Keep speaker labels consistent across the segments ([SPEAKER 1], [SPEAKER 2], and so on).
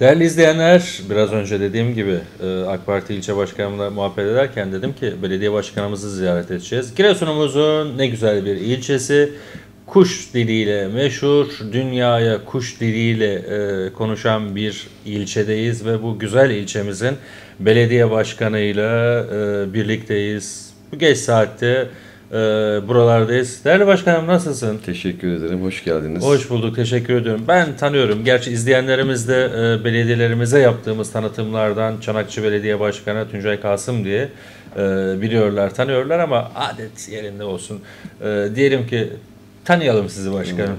[SPEAKER 1] Değerli izleyenler, biraz önce dediğim gibi e, AK Parti ilçe başkanımla muhabbet ederken dedim ki belediye başkanımızı ziyaret edeceğiz. Giresun'umuzun ne güzel bir ilçesi. Kuş diliyle meşhur, dünyaya kuş diliyle e, konuşan bir ilçedeyiz ve bu güzel ilçemizin belediye başkanıyla e, birlikteyiz. Bu geç saatte e, buralardayız. Değerli başkanım nasılsın?
[SPEAKER 2] Teşekkür ederim. Hoş geldiniz.
[SPEAKER 1] Hoş bulduk, teşekkür ediyorum. Ben tanıyorum. Gerçi izleyenlerimiz de e, belediyelerimize yaptığımız tanıtımlardan Çanakçı Belediye Başkanı Tuncay Kasım diye e, biliyorlar, tanıyorlar ama adet yerinde olsun. E, diyelim ki tanıyalım sizi başkanım.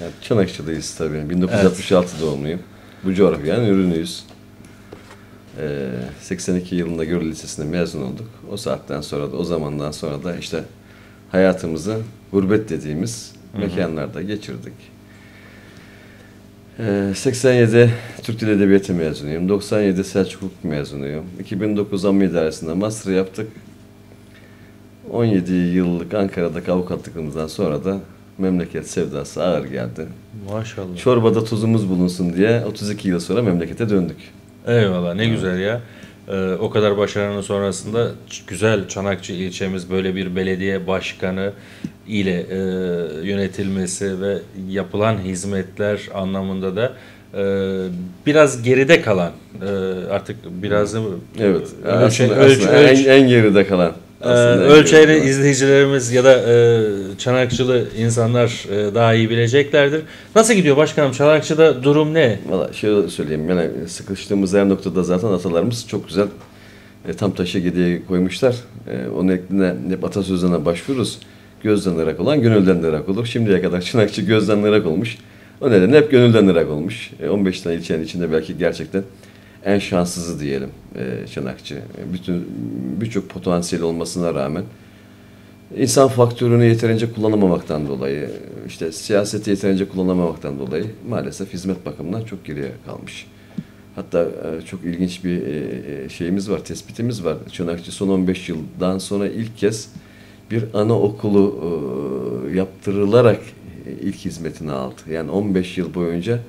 [SPEAKER 2] Yani Çanakçı'dayız tabii. 1966 doğumluyum. Bu coğrafyanın ürünüyüz. Ee, 82 yılında Görül Lisesi'nde mezun olduk. O saatten sonra da, o zamandan sonra da işte hayatımızı gurbet dediğimiz mekanlarda geçirdik. Ee, 87 Türk Dili Edebiyatı mezunuyum. 97 Selçuk Hukuk mezunuyum. 2009 Amma İdaresi'nde master yaptık. 17 yıllık Ankara'daki avukatlığımızdan sonra da memleket sevdası ağır geldi.
[SPEAKER 1] Maşallah.
[SPEAKER 2] Çorbada tuzumuz bulunsun diye 32 yıl sonra memlekete döndük.
[SPEAKER 1] Eyvallah ne güzel ya. Ee, o kadar başarının sonrasında güzel Çanakçı ilçemiz böyle bir belediye başkanı ile e, yönetilmesi ve yapılan hizmetler anlamında da e, biraz geride kalan e, artık biraz
[SPEAKER 2] Evet.
[SPEAKER 1] ölçe,
[SPEAKER 2] aslında,
[SPEAKER 1] ölç,
[SPEAKER 2] aslında
[SPEAKER 1] ölç-
[SPEAKER 2] en, en geride kalan. Aslında en
[SPEAKER 1] ölçeğini
[SPEAKER 2] kalan.
[SPEAKER 1] izleyicilerimiz ya da e, Çanakçılı insanlar e, daha iyi bileceklerdir. Nasıl gidiyor başkanım? Çanakçı'da durum ne?
[SPEAKER 2] Valla şöyle söyleyeyim. Yani sıkıştığımız her noktada zaten atalarımız çok güzel e, tam taşı gediği koymuşlar. E, onun ekline hep atasözlerine başvururuz. Gözden ırak olan gönülden ırak olur. Şimdiye kadar Çınakçı gözden ırak olmuş. O nedenle hep gönülden ırak olmuş. E, 15 tane ilçenin içinde belki gerçekten en şanssızı diyelim e, Çanakçı. Bütün birçok potansiyel olmasına rağmen insan faktörünü yeterince kullanamamaktan dolayı, işte siyaseti yeterince kullanamamaktan dolayı maalesef hizmet bakımından çok geriye kalmış. Hatta e, çok ilginç bir e, e, şeyimiz var, tespitimiz var. Çanakçı son 15 yıldan sonra ilk kez bir anaokulu e, yaptırılarak e, ilk hizmetini aldı. Yani 15 yıl boyunca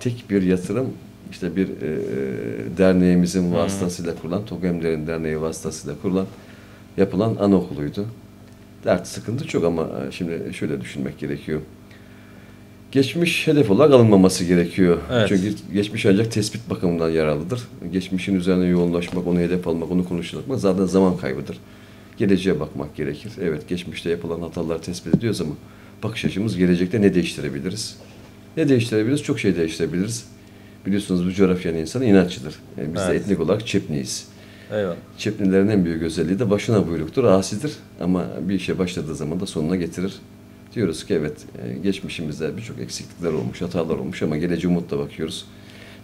[SPEAKER 2] tek bir yatırım işte bir e, derneğimizin vasıtasıyla kurulan, Togemler'in derneği vasıtasıyla kurulan yapılan anaokuluydu. Dert sıkıntı çok ama e, şimdi şöyle düşünmek gerekiyor. Geçmiş hedef olarak alınmaması gerekiyor.
[SPEAKER 1] Evet.
[SPEAKER 2] Çünkü geçmiş ancak tespit bakımından yararlıdır. Geçmişin üzerine yoğunlaşmak, onu hedef almak, onu konuşmak zaten zaman kaybıdır. Geleceğe bakmak gerekir. Evet geçmişte yapılan hatalar tespit ediyoruz ama bakış açımız gelecekte ne değiştirebiliriz? Ne değiştirebiliriz? Çok şey değiştirebiliriz. Biliyorsunuz bu coğrafyanın insanı inatçıdır. E, Biz de
[SPEAKER 1] Evet.
[SPEAKER 2] etnik olarak Çepniyiz.
[SPEAKER 1] Eyvallah.
[SPEAKER 2] Çeplilerin en büyük özelliği de başına buyruktur, asidir ama bir işe başladığı zaman da sonuna getirir. Diyoruz ki evet e, geçmişimizde birçok eksiklikler olmuş, hatalar olmuş ama geleceğe umutla bakıyoruz.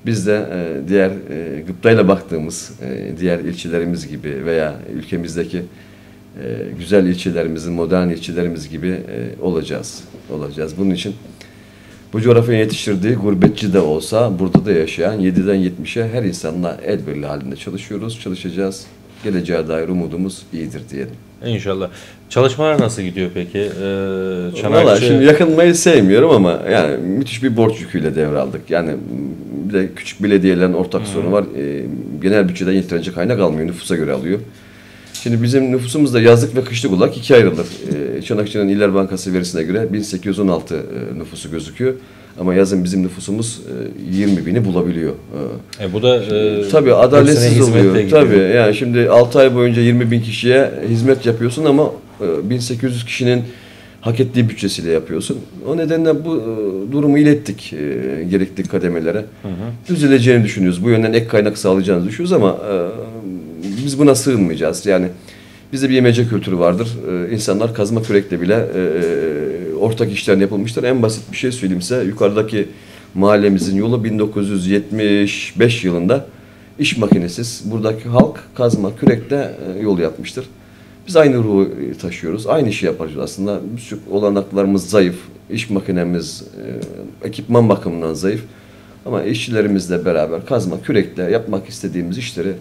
[SPEAKER 2] Biz de e, diğer e, gıptayla baktığımız e, diğer ilçelerimiz gibi veya ülkemizdeki e, güzel ilçelerimizin, modern ilçelerimiz gibi e, olacağız. olacağız. Bunun için bu coğrafyanın yetiştirdiği gurbetçi de olsa burada da yaşayan 7'den 70'e her insanla el birliği halinde çalışıyoruz, çalışacağız. Geleceğe dair umudumuz iyidir diyelim.
[SPEAKER 1] İnşallah. Çalışmalar nasıl gidiyor peki? Ee,
[SPEAKER 2] Valla
[SPEAKER 1] Çanakçı...
[SPEAKER 2] şimdi yakınmayı sevmiyorum ama yani müthiş bir borç yüküyle devraldık. Yani bir de küçük belediyelerin ortak sorunu var. Ee, genel bütçeden yeterince kaynak almıyor, nüfusa göre alıyor. Şimdi bizim nüfusumuz da yazlık ve kışlık olarak ikiye ayrılır. Ee, Çanakçı'nın İller Bankası verisine göre 1816 e, nüfusu gözüküyor. Ama yazın bizim nüfusumuz e, 20 bini bulabiliyor. Ee,
[SPEAKER 1] E, bu da e,
[SPEAKER 2] Tabii adaletsiz oluyor. Tabii yani şimdi 6 ay boyunca 20 bin kişiye hizmet yapıyorsun ama e, 1800 kişinin hak ettiği bütçesiyle yapıyorsun. O nedenle bu e, durumu ilettik e, gerekli kademelere. Düzeleceğini düşünüyoruz. Bu yönden ek kaynak sağlayacağını düşünüyoruz ama e, biz buna sığınmayacağız. Yani bizde bir yemece kültürü vardır. E, insanlar kazma kürekle bile e, e, ortak işler yapılmıştır. En basit bir şey söyleyeyim size. Yukarıdaki mahallemizin yolu 1975 yılında iş makinesiz. Buradaki halk kazma kürekle e, yol yapmıştır. Biz aynı ruhu e, taşıyoruz. Aynı işi yaparız aslında. Olanaklarımız zayıf. İş makinemiz e, ekipman bakımından zayıf. Ama işçilerimizle beraber kazma kürekle yapmak istediğimiz işleri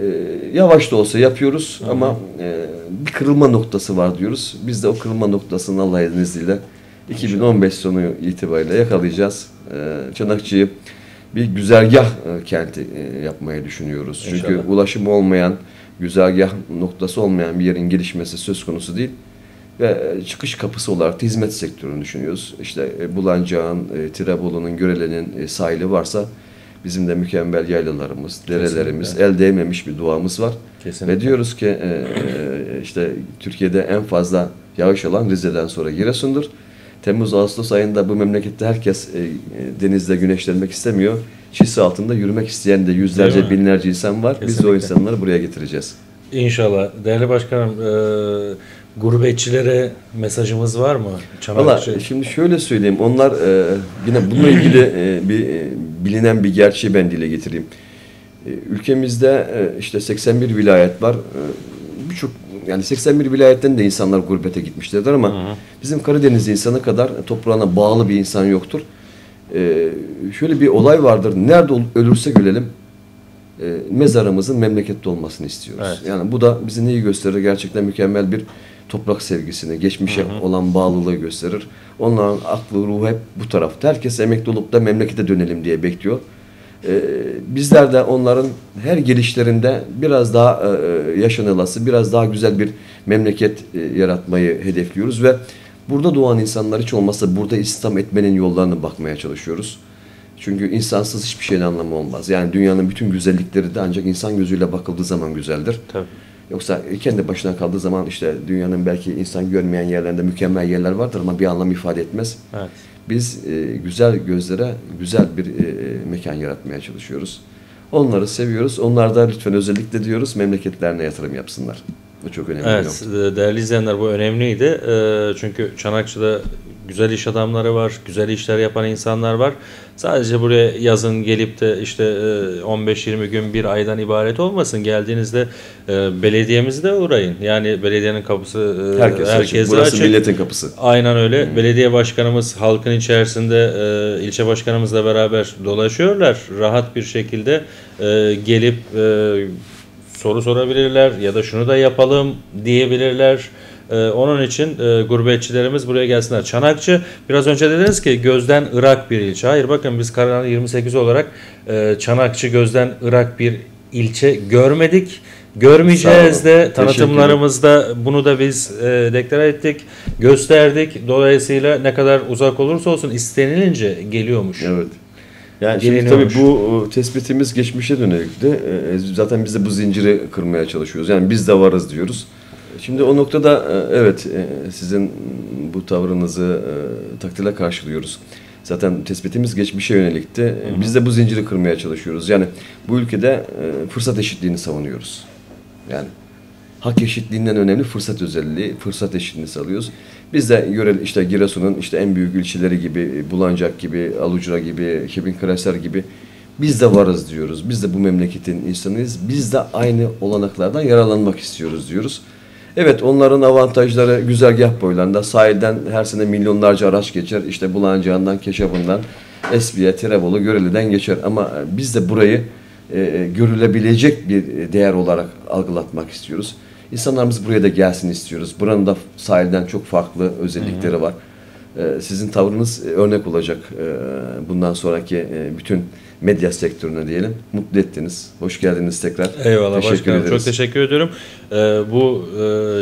[SPEAKER 2] e, yavaş da olsa yapıyoruz ama e, bir kırılma noktası var diyoruz. Biz de o kırılma noktasını Allah'ın izniyle 2015 sonu itibariyle yakalayacağız. E, Çanakçı'yı bir güzergah e, kenti e, yapmayı düşünüyoruz. Çünkü
[SPEAKER 1] İnşallah.
[SPEAKER 2] ulaşım olmayan, güzergah noktası olmayan bir yerin gelişmesi söz konusu değil. Ve e, çıkış kapısı olarak da hizmet sektörünü düşünüyoruz. İşte e, Bulancağın, e, Tirebolu'nun, Görele'nin e, sahili varsa bizim de mükemmel yaylalarımız, derelerimiz, el değmemiş bir doğamız var.
[SPEAKER 1] Kesinlikle.
[SPEAKER 2] Ve diyoruz ki e, e, işte Türkiye'de en fazla yağış alan Rize'den sonra Giresun'dur. Temmuz-Ağustos ayında bu memlekette herkes e, denizde güneşlenmek istemiyor. Çisi altında yürümek isteyen de yüzlerce, binlerce insan var. Biz de o
[SPEAKER 1] Kesinlikle.
[SPEAKER 2] insanları buraya getireceğiz.
[SPEAKER 1] İnşallah. Değerli başkanım, e, gurbetçilere mesajımız var mı?
[SPEAKER 2] Valla
[SPEAKER 1] Çanakçı.
[SPEAKER 2] şimdi şöyle söyleyeyim. Onlar e, yine bununla ilgili e, bir e, bilinen bir gerçeği ben dile getireyim. E, ülkemizde e, işte 81 vilayet var. E, Birçok yani 81 vilayetten de insanlar gurbete gitmişlerdir ama
[SPEAKER 1] Hı hı.
[SPEAKER 2] bizim Karadeniz insanı kadar toprağına bağlı bir insan yoktur. E, şöyle bir olay vardır. Nerede ölürsek ölelim e, mezarımızın memlekette olmasını istiyoruz.
[SPEAKER 1] Evet.
[SPEAKER 2] Yani bu da bizi neyi gösterir? Gerçekten mükemmel bir toprak sevgisini, geçmişe olan bağlılığı gösterir. Onların aklı, ruhu hep bu tarafta. Herkes emekli olup da memlekete dönelim diye bekliyor. E, bizler de onların her gelişlerinde biraz daha e, yaşanılası, biraz daha güzel bir memleket e, yaratmayı hedefliyoruz ve burada doğan insanlar hiç olmazsa burada İslam etmenin yollarını bakmaya çalışıyoruz. Çünkü insansız hiçbir şeyin anlamı olmaz. Yani dünyanın bütün güzellikleri de ancak insan gözüyle bakıldığı zaman güzeldir.
[SPEAKER 1] Tabii.
[SPEAKER 2] Yoksa kendi başına kaldığı zaman işte dünyanın belki insan görmeyen yerlerinde mükemmel yerler vardır ama bir anlam ifade etmez.
[SPEAKER 1] Evet.
[SPEAKER 2] Biz e, güzel gözlere güzel bir e, mekan yaratmaya çalışıyoruz. Onları seviyoruz. Onlar da lütfen özellikle diyoruz memleketlerine yatırım yapsınlar. Bu çok önemli
[SPEAKER 1] Evet, e, değerli izleyenler bu önemliydi. E, Çünkü Çanakçı'da güzel iş adamları var, güzel işler yapan insanlar var. Sadece buraya yazın gelip de işte e, 15-20 gün bir aydan ibaret olmasın. Geldiğinizde e, belediyemize de uğrayın. Yani belediyenin kapısı e,
[SPEAKER 2] Herkes açık.
[SPEAKER 1] herkese
[SPEAKER 2] Burası
[SPEAKER 1] açık.
[SPEAKER 2] milletin kapısı.
[SPEAKER 1] Aynen öyle. Belediye başkanımız halkın içerisinde e, ilçe başkanımızla beraber dolaşıyorlar. Rahat bir şekilde e, gelip e, soru sorabilirler ya da şunu da yapalım diyebilirler. E, onun için e, gurbetçilerimiz buraya gelsinler. Çanakçı biraz önce dediniz ki gözden Irak bir ilçe. Hayır bakın biz Karahan 28 olarak e, Çanakçı gözden Irak bir ilçe görmedik. Görmeyeceğiz de tanıtımlarımızda bunu da biz e, deklar ettik, gösterdik. Dolayısıyla ne kadar uzak olursa olsun istenilince geliyormuş.
[SPEAKER 2] Evet. Yani şimdi tabii bu tespitimiz geçmişe dönelikti. E, Zaten biz de bu zinciri kırmaya çalışıyoruz. Yani biz de varız diyoruz. Şimdi o noktada e, evet e, sizin bu tavrınızı e, takdirle karşılıyoruz. Zaten tespitimiz geçmişe yönelikti. E, Biz de bu zinciri kırmaya çalışıyoruz. Yani bu ülkede fırsat eşitliğini savunuyoruz. Yani hak eşitliğinden önemli fırsat özelliği, fırsat eşitliğini sağlıyoruz. Biz de görelim işte Giresun'un işte en büyük ilçeleri gibi, Bulancak gibi, Alucra gibi, Kebinkaresler gibi biz de varız diyoruz. Biz de bu memleketin insanıyız. Biz de aynı olanaklardan yararlanmak istiyoruz diyoruz. Evet onların avantajları güzergah boylarında sahilden her sene milyonlarca araç geçer. İşte Bulancağından, Keşap'ından, Esbiye, Tirebolu, Göreli'den geçer. Ama biz de burayı e, görülebilecek bir değer olarak algılatmak istiyoruz. İnsanlarımız buraya da gelsin istiyoruz. Buranın da sahilden çok farklı özellikleri var. E, sizin tavrınız e, örnek olacak e, bundan sonraki e, bütün medya sektörüne diyelim. Mutlu ettiniz. Hoş geldiniz tekrar.
[SPEAKER 1] Eyvallah
[SPEAKER 2] Teşekkür
[SPEAKER 1] başkanım.
[SPEAKER 2] ederiz.
[SPEAKER 1] Çok teşekkür ediyorum. Ee, bu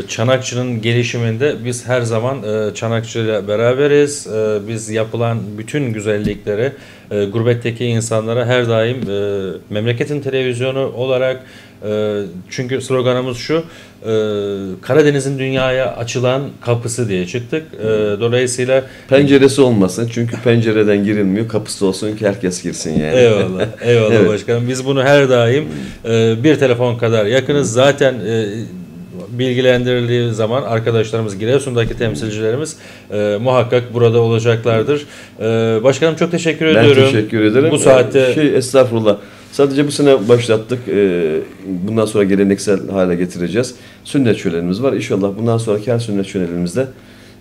[SPEAKER 1] Çanakçı'nın gelişiminde biz her zaman Çanakçı ile beraberiz. E, biz yapılan bütün güzellikleri gurbetteki insanlara her daim memleketin televizyonu olarak çünkü sloganımız şu e, Karadeniz'in dünyaya açılan kapısı diye çıktık. E, dolayısıyla
[SPEAKER 2] Penceresi olmasın çünkü pencereden girilmiyor. Kapısı olsun ki herkes girsin yani.
[SPEAKER 1] Eyvallah. Eyvallah
[SPEAKER 2] Evet.
[SPEAKER 1] başkanım. Biz bunu her daim e, bir telefon kadar yakınız. Zaten e, bilgilendirildiği zaman arkadaşlarımız Giresun'daki temsilcilerimiz e, muhakkak burada olacaklardır. E, başkanım çok teşekkür
[SPEAKER 2] Ben
[SPEAKER 1] ediyorum.
[SPEAKER 2] teşekkür ederim.
[SPEAKER 1] Bu saatte
[SPEAKER 2] Ee, Şey estağfurullah. Sadece bu sene başlattık. Ee, Bundan sonra geleneksel hale getireceğiz. Sünnet şölenimiz var. İnşallah bundan sonraki her sünnet şölenimizde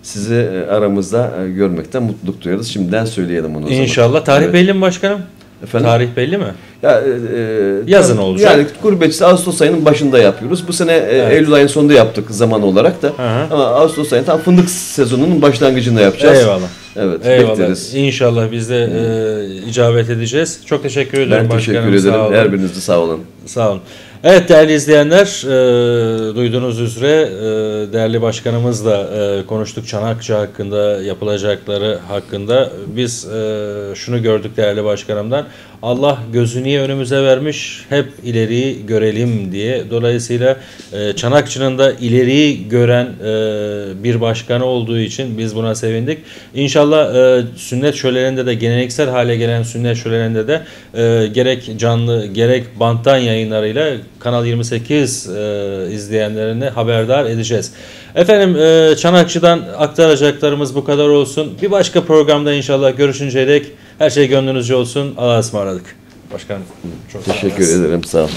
[SPEAKER 2] sizi e, aramızda e, görmekten mutluluk duyarız. Şimdiden söyleyelim onu o zaman.
[SPEAKER 1] inşallah. Tarih
[SPEAKER 2] Evet.
[SPEAKER 1] belli mi başkanım?
[SPEAKER 2] Efendim?
[SPEAKER 1] Tarih belli mi?
[SPEAKER 2] Ya, e, e,
[SPEAKER 1] Yazın olacak.
[SPEAKER 2] Yani gurbetçisi Ağustos ayının başında yapıyoruz. Bu sene
[SPEAKER 1] Evet.
[SPEAKER 2] Eylül ayının sonunda yaptık zaman olarak da.
[SPEAKER 1] Hı hı.
[SPEAKER 2] Ama Ağustos ayının tam fındık sezonunun başlangıcında yapacağız.
[SPEAKER 1] Eyvallah.
[SPEAKER 2] Evet,
[SPEAKER 1] Eyvallah.
[SPEAKER 2] bekleriz.
[SPEAKER 1] İnşallah biz de e, icabet edeceğiz. Çok teşekkür ediyorum
[SPEAKER 2] Ben teşekkür
[SPEAKER 1] başkanım. Sağ
[SPEAKER 2] ederim.
[SPEAKER 1] olun.
[SPEAKER 2] Her biriniz de sağ olun.
[SPEAKER 1] Sağ olun. Evet değerli izleyenler, e, duyduğunuz üzere e, değerli başkanımızla e, konuştuk Çanakçı hakkında, yapılacakları hakkında. Biz e, şunu gördük değerli başkanımdan. Allah gözü niye önümüze vermiş? Hep ileriyi görelim diye. Dolayısıyla e, Çanakçı'nın da ileriyi gören e, bir başkanı olduğu için biz buna sevindik. İnşallah e, sünnet şöleninde de geleneksel hale gelen sünnet şöleninde de e, gerek canlı gerek banttan yayınlarıyla Kanal 28 e, izleyenlerini haberdar edeceğiz. Efendim e, Çanakçı'dan aktaracaklarımız bu kadar olsun. Bir başka programda inşallah görüşünceye dek her şey gönlünüzce olsun. Allah'a ısmarladık. Başkanım çok
[SPEAKER 2] Teşekkür ederim. Sağ olun.